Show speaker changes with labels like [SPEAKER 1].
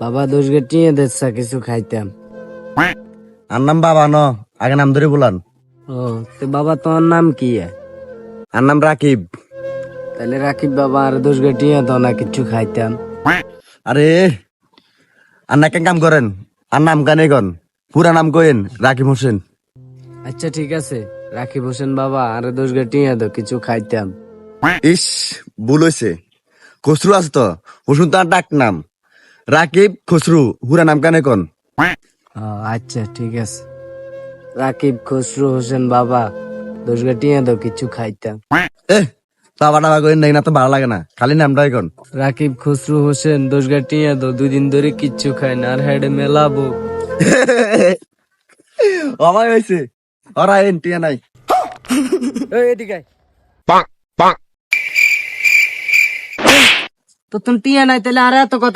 [SPEAKER 1] বাবা দোষ গে টিয়ে দেচ্ছা কিছু খাইতাম।
[SPEAKER 2] আর নাম বাবা ন আগে নাম ধরে বলান।
[SPEAKER 1] ও তো বাবা তোমার নাম কি? এ?
[SPEAKER 2] আর নাম রাকিব।
[SPEAKER 1] তাহলে রাকিব বাবা আর দোষ গে টিয়ে দাও না কিছু খাইতাম।
[SPEAKER 2] আরে আর না কেন কাম করেন? আর নাম গানে গন পুরা নাম কইন রাকিব হোসেন।
[SPEAKER 1] আচ্ছা ঠিক আছে। রাকিব হোসেন বাবা আর দোষ গে টিয়ে দাও কিছু খাইতাম।
[SPEAKER 2] ইস ভুল হয়েছে খসরু আছে তো হোসেন তার ডাক নাম। রাকিব খসরু পুরা নাম কানে কন?
[SPEAKER 1] আচ্ছা ঠিক আছে। রাকিব খসরু হোসেন বাবা দোষ গে টিয়ে দাও কিছু খাইতাম।
[SPEAKER 2] এ বাবা টাবা কইন নাই না তো ভালো লাগে না। খালি নামটাই কন?
[SPEAKER 1] রাকিব খসরু হোসেন দোষ গে টিয়ে দাও দুই দিন ধরে কিচ্ছু খায় না আর হেডে মেলাবো।
[SPEAKER 2] অমাই হয়েছে ওরা এন টিয়া নাই।
[SPEAKER 1] এই এদিকে তো তুমি টিয়া নাই তাহলে আর এত কথা